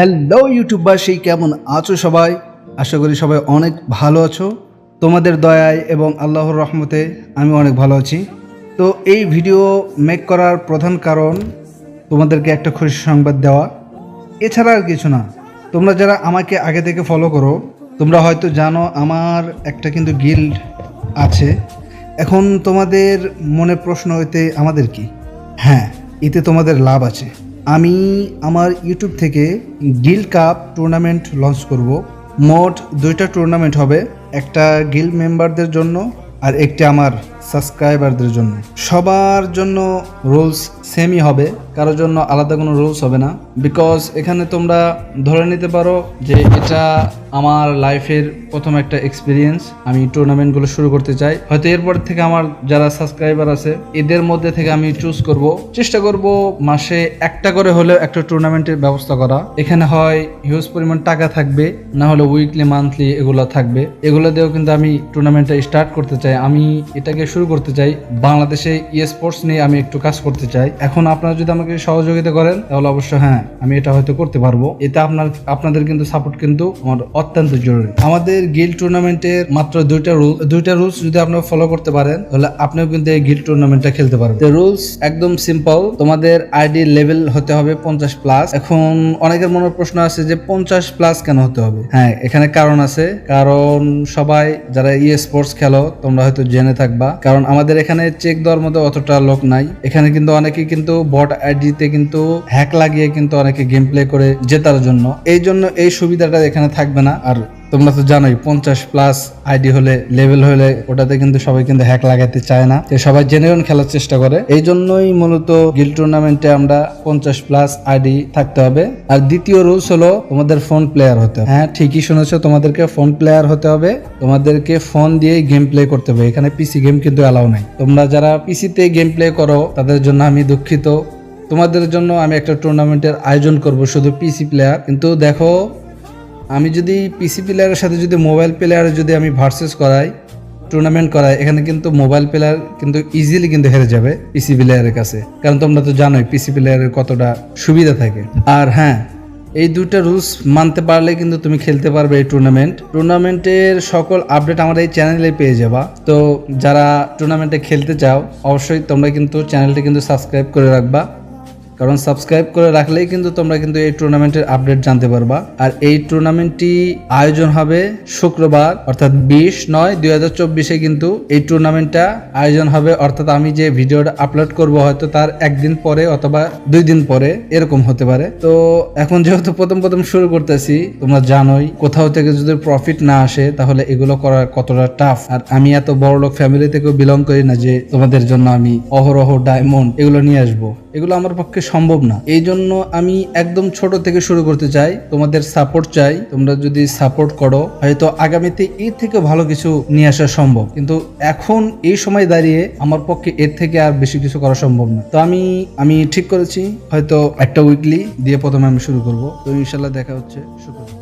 Hello ইউটিউববাসী কেমন আছো সবাই? আশা করি সবাই অনেক ভালো আছো। তোমাদের দয়ায় এবং আল্লাহর রহমতে আমি অনেক ভালো আছি। তো এই ভিডিও মেক করার প্রধান কারণ তোমাদেরকে একটা খুশি সংবাদ দেওয়া। এছাড়া আর কিছু না। তোমরা যারা আমাকে আগে থেকে ফলো করো, তোমরা হয়তো জানো আমার একটা কিন্তু গিল্ড আছে। এখন তোমাদের মনে প্রশ্ন হইতে আমাদের কি? হ্যাঁ এতে তোমাদের লাভ আছে। আমি আমার ইউটিউব থেকে গিল কাপ টুর্নামেন্ট লঞ্চ করব। মোট দুইটা টুর্নামেন্ট হবে, একটা গিল্ড মেম্বারদের জন্য আর একটি আমার। সাবস্ক্রাইবারদের জন্য। সবার জন্য রুলস সেমই হবে, কারোর জন্য আলাদা কোনো রুলস হবে না। বিকজ এখানে তোমরা ধরে নিতে পারো যে এটা আমার লাইফের প্রথম একটা এক্সপিরিয়েন্স আমি টুর্নামেন্টগুলো শুরু করতে চাই। হয়তো এরপর থেকে আমার যারা সাবস্ক্রাইবার আছে, এদের মধ্যে থেকে আমি চুজ করব। চেষ্টা করব মাসে একটা করে হলেও একটা টুর্নামেন্টের ব্যবস্থা করা। এখানে হয় হিউজ পরিমাণ টাকা থাকবে, না হলে উইকলি মান্থলি এগুলো থাকবে। এগুলো দিয়েও কিন্তু আমি টুর্নামেন্টটা স্টার্ট করতে চাই। আমি এটাকে শুরু করতে চাই। বাংলাদেশে ই স্পোর্টস নিয়ে আমি একটু কাজ করতে চাই। এখন আপনারা যদি আমাকে সহযোগিতা করেন, তাহলে অবশ্য হ্যাঁ আমি এটা হয়তো করতে পারব। এতে আপনার, আপনাদের কিন্তু সাপোর্ট কিন্তু আমার অত্যন্ত জরুরি। আমাদের গিল টুর্নামেন্টের মাত্র দুইটা রুল দুইটা রুলস যদি আপনারা ফলো করতে পারেন, তাহলে আপনিও কিন্তু এই গিল্ড টুর্নামেন্টটা খেলতে পারবেন। রুলস একদম সিম্পল তোমাদের আইডি লেভেল হতে হবে পঞ্চাশ প্লাস এখন অনেকের মনে প্রশ্ন আছে যে পঞ্চাশ প্লাস কেন হতে হবে? হ্যাঁ এখানে কারণ আছে। কারণ সবাই যারা ই স্পোর্টস খেলো, তোমরা হয়তো জেনে থাকবা। কারণ আমাদের এখানে চেক দেওয়ার মতো অতটা লোক নাই। এখানে কিন্তু অনেকে কিন্তু বট আইডিতে কিন্তু হ্যাক লাগিয়ে কিন্তু অনেকে গেম প্লে করে জেতার জন্য। এই জন্য এই সুবিধাটা এখানে থাকবে না। আর তোমরা তো জানোই, পঞ্চাশ প্লাস আইডি হলে লেভেল হলে ওটাতে কিন্তু সবাই কিন্তু হ্যাক লাগাতে চায় না। সবাই জেনুইন খেলার চেষ্টা করে। এই জন্যই মূলত গিল টুর্নামেন্টে আমরা পঞ্চাশ প্লাস আইডি থাকতে হবে। আর দ্বিতীয় রুলস হলো তোমাদের ফোন প্লেয়ার হতে হবে। হ্যাঁ ঠিকই শুনেছো, তোমাদেরকে ফোন প্লেয়ার হতে হবে। তোমাদেরকে ফোন দিয়ে গেম প্লে করতে হবে। এখানে পিসি গেম কিন্তু অ্যালাউ নাই। তোমরা যারা পিসিতে গেম প্লে করো, তাদের জন্য আমি দুঃখিত। তোমাদের জন্য আমি একটা টুর্নামেন্টের আয়োজন করব, শুধু পিসি প্লেয়ার কিন্তু দেখো আমি যদি পিসি প্লেয়ারের সাথে যদি মোবাইল প্লেয়ারে যদি আমি ভার্সেস করাই টুর্নামেন্ট করাই, এখানে কিন্তু মোবাইল প্লেয়ার কিন্তু ইজিলি কিন্তু হেরে যাবে পিসি প্লেয়ারের কাছে। কারণ তোমরা তো জানোই পিসি প্লেয়ারের কতটা সুবিধা থাকে। আর হ্যাঁ এই দুইটা রুলস মানতে পারলে কিন্তু তুমি খেলতে পারবে এই টুর্নামেন্ট টুর্নামেন্টের সকল আপডেট আমার এই চ্যানেলে পেয়ে যাবা। তো যারা টুর্নামেন্টে খেলতে চাও, অবশ্যই তোমরা কিন্তু চ্যানেলটি কিন্তু সাবস্ক্রাইব করে রাখবা। কারণ সাবস্ক্রাইব করে রাখলেই কিন্তু তোমরা কিন্তু এই টুর্নামেন্টের আপডেট জানতে পারবা। আর এই টুর্নামেন্টটি আয়োজন হবে শুক্রবার, অর্থাৎ বিশ নয়, দুই হাজার চব্বিশে কিন্তু এই টুর্নামেন্টটা আয়োজন হবে। অর্থাৎ আমি যে ভিডিওটা আপলোড করব হয়তো তার একদিন পরে অথবা দুই দিন পরে এরকম হতে পারে। তো এখন যেহেতু প্রথম প্রথম শুরু করতেছি, তোমরা জানোই, কোথাও থেকে যদি প্রফিট না আসে, তাহলে এগুলো করা কতটা টাফ আর আমি এত বড় লোক ফ্যামিলি থেকেও বিলং করি না যে তোমাদের জন্য আমি অহরহ ডায়মন্ড এগুলো নিয়ে আসব। এগুলো আমার পক্ষে সম্ভব না। এই জন্য আমি একদম ছোট থেকে শুরু করতে চাই। তোমাদের সাপোর্ট চাই। তোমরা যদি সাপোর্ট করো, হয়তো আগামীতে এর থেকে ভালো কিছু নিয়ে আসা সম্ভব। কিন্তু এখন এই সময় দাঁড়িয়ে আমার পক্ষে এর থেকে আর বেশি কিছু করা সম্ভব না। তো আমি আমি ঠিক করেছি। হয়তো একটা উইকলি দিয়ে প্রথমে আমি শুরু করব। তো ইনশাল্লাহ দেখা হচ্ছে। শুক্রবার